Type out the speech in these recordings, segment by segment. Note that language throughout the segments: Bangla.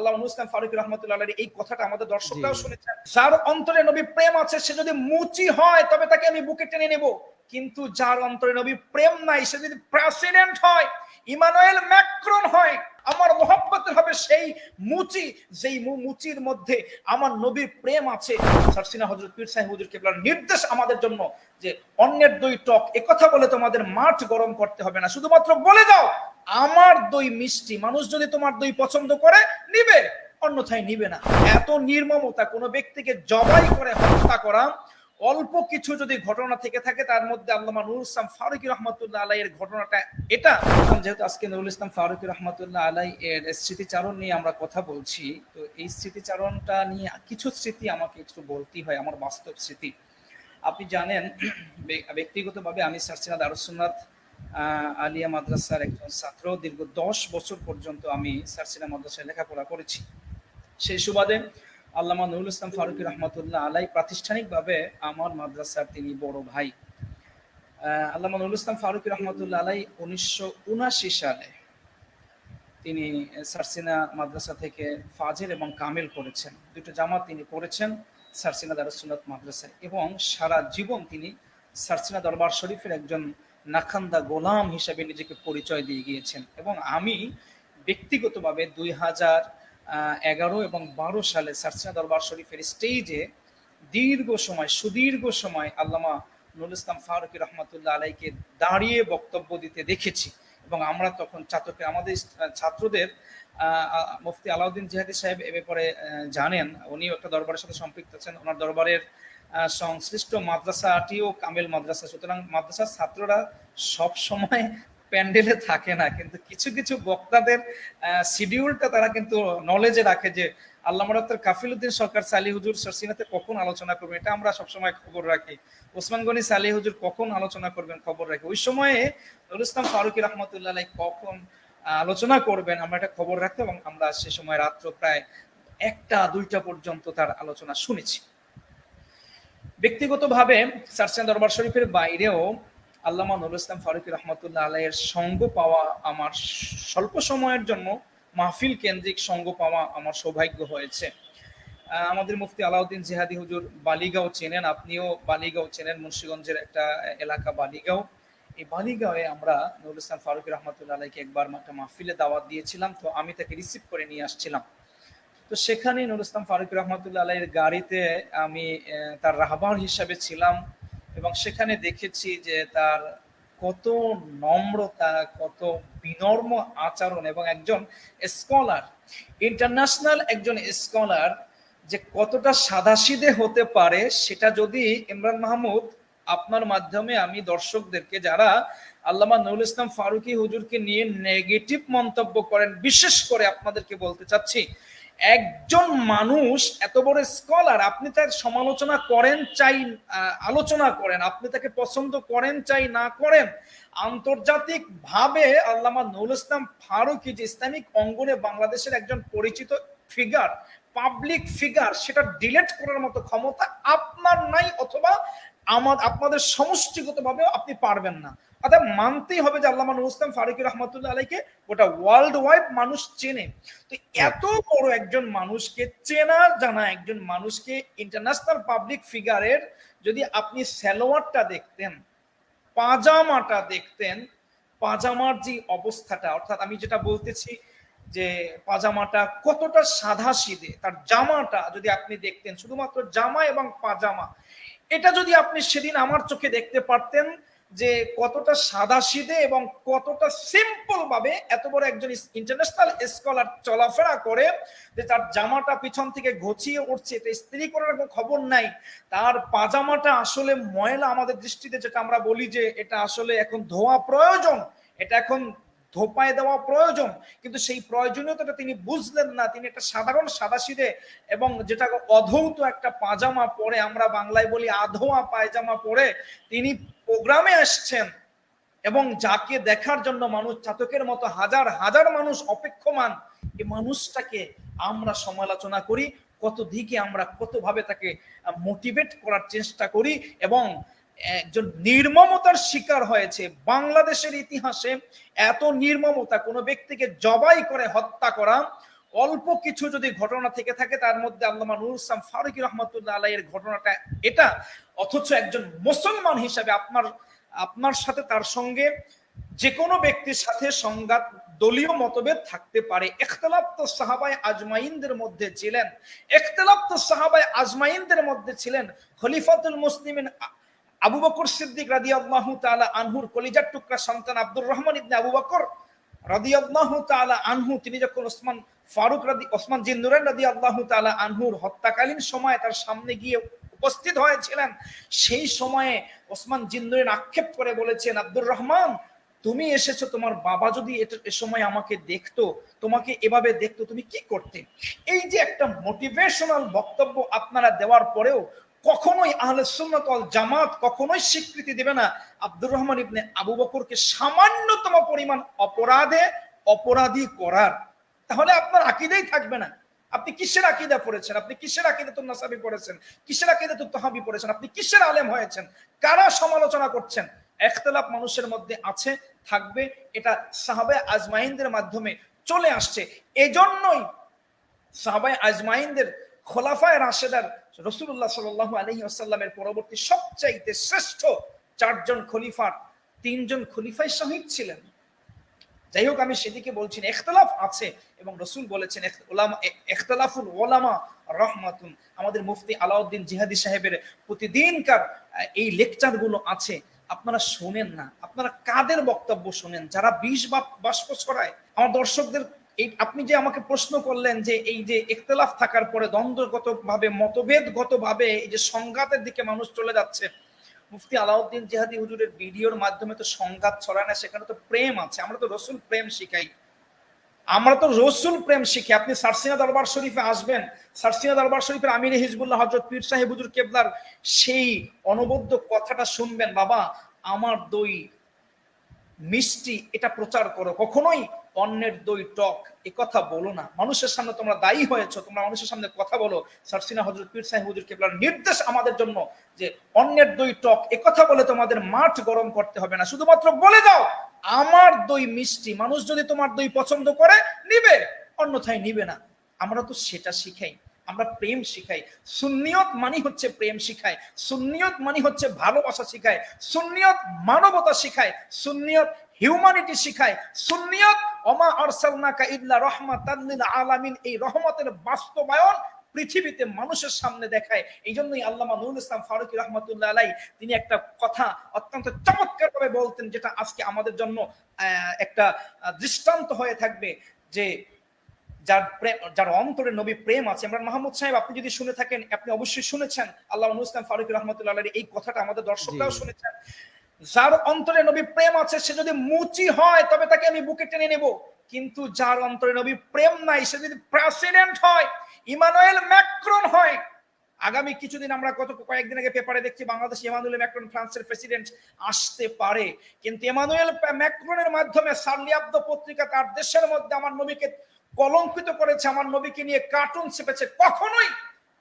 আল্লাহ ইসলাম ফারুক রহমতুল্লাহ এই কথাটা আমাদের দর্শকরাও শুনেছেন। যার অন্তরে নবী প্রেম আছে সে যদি মুচি হয় তবে তাকে আমি বুকে টেনে নেব। কিন্তু যার অন্তরে নবী প্রেম নাই, সে যদি প্রেসিডেন্ট হয়, ইমানুয়েল ম্যাক্রন হয়, আমার মোহাম্মতের হবে সেই মুচি, যেই মুচির মধ্যে আমার নবীর প্রেম আছে। সারসিনা হজরত পীর সাহেব হুজুর কেবলার নির্দেশ আমাদের জন্য যে অন্যের দই টক একথা বলে তোমাদের মাঠ গরম করতে হবে না। শুধুমাত্র বলে দাও, আমার দই মিষ্টি, মানুষ যদি তোমার দই পছন্দ করে, নিবে, অন্যথায় নিবে না। এত নির্মমতা, কোনো ব্যক্তিকে জবাই করে হত্যা করা অল্প কিছু যদি ঘটনা থেকে থাকে, তার মধ্যে আল্লামা নুরুল ইসলাম ফারুকি রহমতুল্লাহ আলাই এর ঘটনাটা এটা। যেহেতু আজকে নুরুল ইসলাম ফারুকি রহমতুল্লাহ আলাই এর স্মৃতিচারণ নিয়ে আমরা কথা বলছি, তো এই স্মৃতিচারণটা নিয়ে কিছু স্মৃতি আমাকে একটু বলতেই হয়, আমার বাস্তব স্মৃতি। আপনি জানেন ব্যক্তিগতভাবে আমি সার্সিনা দারুসুন্নাথ আলিয়া মাদ্রাসার একজন ছাত্র। দীর্ঘ দশ বছর পর্যন্ত আমি সার্সিনা মাদ্রাসায় লেখাপড়া করেছি। সেই সুবাদে আল্লামা নুরুল ইসলাম ফারুকি রহমতুল্লাহ আলাই প্রাতিষ্ঠানিকভাবে আমার মাদ্রাসার তিনি বড় ভাই। আল্লামা নুরুল ইসলাম ফারুকি রহমতুল্লাহ আলাই উনিশশো উনাশি সালে তিনি সারসিনা মাদ্রাসা থেকে ফাজের এবং কামেল করেছেন। দুটো জামাত তিনি পড়েছেন সারসিনা দারুসুন্নাত মাদ্রাসায় এবং সারা জীবন তিনি সারসিনা দরবার শরীফের একজন নাখান্দা গোলাম হিসেবে নিজেকে পরিচয় দিয়ে গিয়েছেন। এবং আমি ব্যক্তিগতভাবে দুই হাজার এগারো এবং বারো সালে সারসিনা দরবার শরীফের স্টেজে দীর্ঘ সময়, সুদীর্ঘ সময় আল্লামা নুরুল ইসলাম ফারুকি রহমতুল্লাহ আলাইকে দাঁড়িয়ে বক্তব্য দিতে দেখেছি এবং আমরা তখন ছাত্রকে আমাদের ছাত্রদের মুফতি আলাউদ্দিন জিহাদি সাহেব এ ব্যাপারে জানেন। উনিও একটা দরবারের সাথে সম্পৃক্ত আছেন। ওনার দরবারের সংশ্লিষ্ট মাদ্রাসাটিও কামেল মাদ্রাসা। সুতরাং মাদ্রাসার ছাত্ররা সব সময় প্যান্ডেলে থাকে না, কিন্তু কিছু কিছু বক্তাদের শিডিউলটা তারা কিন্তু নলেজে রাখে যে আল্লাহ মারাত্তর কাফিল উদ্দিন সরকার সালি হুজুর সরসিনাতে কখন আলোচনা করবেন, এটা আমরা সবসময় খবর রাখি। ওসমান গনি সালি হুজুর কখন আলোচনা করবেন খবর রাখি। ওই সময়ে নুরুল ইসলাম ফারুকি রহমতুল্লাহ কখন আলোচনা করবেন, আমরা একটা খবর রাখতাম এবং আমরা সে সময় রাত্র প্রায় একটা, দুইটা পর্যন্ত তার আলোচনা শুনেছি। ব্যক্তিগতভাবে সারসেন দরবার শরীফের বাইরেও আল্লামা নুরুল ইসলাম ফারুকি রহমতুল্লাহ আলাইয়ের সঙ্গ পাওয়া আমার স্বল্প সময়ের জন্য মাহফিল কেন্দ্রিক সঙ্গ পাওয়া আমার সৌভাগ্য হয়েছে। আমাদের মুফতি আলাউদ্দিন জিহাদি হুজুর বালিগাঁও চেনেন, আপনিও বালিগাঁও চেনেন, মুন্সিগঞ্জের একটা এলাকা বালিগাঁও। এই বালিগাঁওয়ে আমরা নুরুল ইসলাম ফারুকি রহমতুল্লাহ আলাইকে একবার একটা মাহফিলে দাওয়াত দিয়েছিলাম, তো আমি তাকে রিসিভ করে নিয়ে আসছিলাম। তো সেখানে নুরুল ইসলাম ফারুক রহমতুল্লাহ আলাইয়ের গাড়িতে আমি তার রাহবার হিসাবে ছিলাম। এবং সেখানে দেখেছি যে তার কত নম্রতা, কত বিনর্ম আচরণ এবং একজন স্কলার ইন্টারন্যাশনাল একজন স্কলার যে কতটা সাদাসিদে হতে পারে সেটা যদি ইমরান মাহমুদ আপনার মাধ্যমে আমি দর্শকদেরকে, যারা আল্লামা নুরুল ইসলাম ফারুকি হুজুরকে নিয়ে নেগেটিভ মন্তব্য করেন, বিশেষ করে আপনাদেরকে বলতে চাচ্ছি একজন মানুষ এত বড় স্কলার আপনি তার সমালোচনা করেন চাই আলোচনা করেন, আপনি তাকে পছন্দ করেন চাই না করেন, আন্তর্জাতিক ভাবে আল্লামা নুরুল ইসলাম ফারুকি যে ইসলামিক অঙ্গনে বাংলাদেশের একজন পরিচিত ফিগার পাবলিক ফিগার সেটা ডিলেট করার মতো ক্ষমতা আপনার নাই অথবা আমার, আপনাদের সমষ্টিগতভাবেও আপনি পারবেন না। অর্থাৎ মানতেই হবে যে আল্লাহ নুরুল ইসলাম ফারুকি রহমতুল্লাহ আলাইকে গোটা ওয়ার্ল্ড ওয়াইড মানুষ চেনে। তো এত বড় একজন মানুষকে চেনা জানা একজন মানুষকে ইন্টারন্যাশনাল পাবলিক ফিগারের যদি আপনি সালোয়ারটা দেখতেন, পাজামাটা দেখতেন, পাজামার যে অবস্থাটা, অর্থাৎ আমি যেটা বলতেছি যে পাজামাটা কতটা সাদা সিধে তার জামাটা যদি আপনি দেখতেন, শুধুমাত্র জামা এবং পাজামা, এটা যদি আপনি সেদিন আমার চোখে দেখতে পারতেন যে কতটা সাদা সিধে এবং কতটা সিম্পল ভাবে এত বড় একজন ইন্টারন্যাশনাল স্কলার চলাফেরা করে যে তার জামাটা পিছন থেকে ঘচিয়ে উঠছে, এটা স্ত্রী করার কোনো খবর নাই। তার পাজামাটা আসলে ময়লা আমাদের দৃষ্টিতে, যেটা আমরা বলি যে এটা আসলে এখন ধোয়া প্রয়োজন, এটা এখন ধোপায় দেওয়া প্রয়োজন। কিন্তু সেই প্রয়োজনীয়তাটা তিনি বুঝলেন না। তিনি একটা সাধারণ সাদাসিদে এবং যেটা অধৌত একটা পাজামা পরে আমরা বাংলায় বলি আধোয়া পায়জামা পরে তিনি প্রোগ্রামে আসছেন এবং যাকে দেখার জন্য মানুষ চাতকের মতো হাজার হাজার মানুষ অপেক্ষমান, এই মানুষটাকে আমরা সমালোচনা করি, কত দিকে আমরা কতভাবে তাকে মোটিভেট করার চেষ্টা করি এবং একজন নির্মমতার শিকার হয়েছে। বাংলাদেশের ইতিহাসে এত নির্মমতা, কোনো ব্যক্তিকে জবাই করে হত্যা করা, অল্প কিছু যদি ঘটনা থেকে থাকে, তার মধ্যে আল্লামা নুর ইসলাম ফারুকি রহমতুল্লাহ আলাইয়ের ঘটনাটা এটা। অথচ একজন মুসলমান হিসাবে আপনার আপনার সাথে, তার সঙ্গে যে কোনো ব্যক্তির সাথে সংঘাত, দলীয় মতভেদ থাকতে পারে। এখতলাফ তো সাহাবায় আজমাইনদের মধ্যে ছিলেন। এখতলাফ তো সাহাবায় আজমাইনদের মধ্যে ছিলেন খলিফাতুল মুসলিমিন আবু বকর সিদ্দিক রাদিয়াল্লাহু তাআলা আনহুর কলিজার টুকরা সন্তান আব্দুর রহমান ইবনে আবু বকর রাদিয়াল্লাহু তাআলা আনহু, তিনি যখন ওসমান ফারুক রাদি, ওসমান জিন্নুরান রাদিয়াল্লাহু তাআলা আনহুর হত্যাকালীন সময় তার সামনে গিয়ে উপস্থিত হয়েছিলেন, সেই সময়ে ওসমান জিন্নুরেন আক্ষেপ করে বলেছেন, আব্দুর রহমান, তুমি এসেছ, তোমার বাবা যদি এ সময় আমাকে দেখতো, তোমাকে এভাবে দেখতো, তুমি কি করতে? এই যে একটা মোটিভেশনাল বক্তব্য আপনারা দেওয়ার পরেও কখনোই আহলে সুন্নাত ওয়াল জামাত কখনোই স্বীকৃতি দেবে না আব্দুর রহমান ইবনে আবু বকরকে সামান্যতম পরিমাণ অপরাধে অপরাধী করার। তাহলে আপনার আকিদেই থাকবে না। আপনি কিসের আকিদা পড়েছেন? আপনি কিসের আকিদা তো নাসাবি পড়েছেন? কিসের আকিদা তো তহাবি পড়েছেন? আপনি কিসের আলেম হয়েছেন? কারা সমালোচনা করছেন? একতলাপ মানুষের মধ্যে আছে, থাকবে। এটা সাহাবে আজমাইনদের মাধ্যমে চলে আসছে। এজন্যই সাহাবাই আজমাইনদের খোলাফায় রাশেদার রসুল্লাহ সাল্লাহ আলহি আসাল্লামের পরবর্তী সবচাইতে শ্রেষ্ঠ চারজন খলিফার তিনজন খলিফাই শহীদ ছিলেন। যাই হোক, আমি সেদিকে বলছি এখতলাফ আছে এবং রসুল বলেছেন এখতলাফুল ওলামা রহমাতুন। আমাদের মুফতি আলাউদ্দিন জিহাদি সাহেবের প্রতিদিনকার এই লেকচারগুলো আছে। আপনারা শোনেন না, আপনারা কাদের বক্তব্য শোনেন? যারা বিষ বা বাষ্প ছড়ায়, আমার দর্শকদের এই আপনি যে আমাকে প্রশ্ন করলেন যে এই যে ইখতলাফ থাকার পরে দ্বন্দ্বগত ভাবে মতভেদগত ভাবে এই যে সংঘাতের দিকে মানুষ চলে যাচ্ছে, মুফতি আলাউদ্দিন জিহাদি হুজুরের ভিডিওর মাধ্যমে তো সংঘাত ছড়ায় না, সেখানে তো প্রেম আছে। আমরা তো রসুল প্রেম শিখাই। আমরা তো রসুল প্রেম শিখি আপনি সারসিনা দরবার শরীফে আসবেন, সারসিনা দরবার শরীফের আমির হিজবুল্লাহ হজরত পীর সাহেব হুজুর কেবলার সেই অনবদ্য কথাটা শুনবেন, বাবা, আমার দই মিষ্টি, এটা প্রচার করো। কখনোই অন্যের দই টক, এ কথা বলো না। মানুষের সামনে তোমরা দায়ী হয়েছো, তোমরা মানুষের সামনে কথা বলো। সারসিনা হজরত পীর সাহেব হুজুর কেবলার নির্দেশ আমাদের জন্য যে অন্যের দই টক, এ কথা বলে তোমাদের মাঠ গরম করতে হবে না। শুধুমাত্র বলে দাও, আমার দই মিষ্টি, মানুষ যদি তোমার দই পছন্দ করে, নিবে, অন্যথায় নিবে না। আমরা তো সেটা শিখাই, আমরা প্রেম শিখাই। সুন্নিয়ত মানি হচ্ছে প্রেম শিখায়, সুন্নিয়ত মানি হচ্ছে ভালোবাসা শিখায়, সুন্নিয়ত মানবতা শিখায়, সুন্নিয়ত হিউম্যানিটি শিখায়, সুন্নিয়ত অমা আরসালনাকা ইল্লা রহমাতাল লিল আলামিন। এই রহমতের বাস্তবায়ন পৃথিবীতে মানুষের সামনে দেখায়। এই জন্যই আল্লামা নুরুল ইসলাম ফারুকি রহমতুল্লাহ আলাই তিনি একটা কথা অত্যন্ত চমৎকার ভাবে বলতেন যেটা আজকে আমাদের জন্য একটা দৃষ্টান্ত হয়ে থাকবে যে যার প্রেম যার অন্তরে নবী প্রেম আছে। ইমরান মাহমুদ সাহেব আপনি যদি শুনে থাকেন আপনি অবশ্যই শুনেছেন আল্লাহ নুরুল ইসলাম ফারুক রহমতুল্লাহ এই কথাটা আমাদের দর্শকরাও শুনেছেন। যার অন্তরে নবী প্রেম আছে, সে যদি মুচি হয়, তবে তাকে আমি বুকে টেনে নেব। কিন্তু যার অন্তরে নবী প্রেম নাই, সে যদি প্রেসিডেন্ট হয়, ইমানুয়েল ম্যাক্রন হয়, আগামী কিছুদিন আমরা কত কয়েকদিন আগে পেপারে দেখছি বাংলাদেশ ইমানুয়েল ম্যাক্রন ফ্রান্সের প্রেসিডেন্ট আসতে পারে। কিন্তু ইমানুয়েল ম্যাক্রনের মাধ্যমে সার্লি আব্দ পত্রিকা তার দেশের মধ্যে আমার নবীকে কলঙ্কিত করেছে, আমার নবীকে নিয়ে কার্টুন চেপেছে কখনোই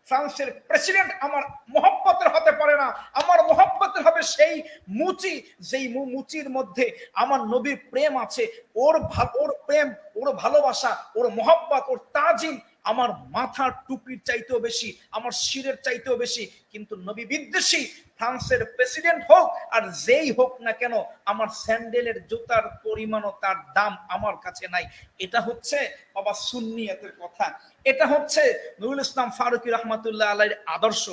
ফ্রান্সের প্রেসিডেন্ট আমার মহব্বতের হতে পারে না। আমার মহব্বতের হবে সেই মুচি, যেই মুচির মধ্যে আমার নবীর প্রেম আছে। ওর ওর প্রেম, ওর ভালোবাসা, ওর মহব্বত, ওর তাজিম আমার মাথার টুপির চাইতেও বেশি, আমার শিরের চাইতেও বেশি, কিন্তু নবী বিদ্বেষী, ফ্রান্সের প্রেসিডেন্ট হোক আর যেই হোক না কেন, আমার স্যান্ডেলের জুতার পরিমাণও তার দাম আমার কাছে নাই। এটা হচ্ছে বাবা সুন্নিয়াতের কথা। এটা হচ্ছে নুরুল ইসলাম ফারুকি রহমতুল্লাহ আলাইয়ের আদর্শ।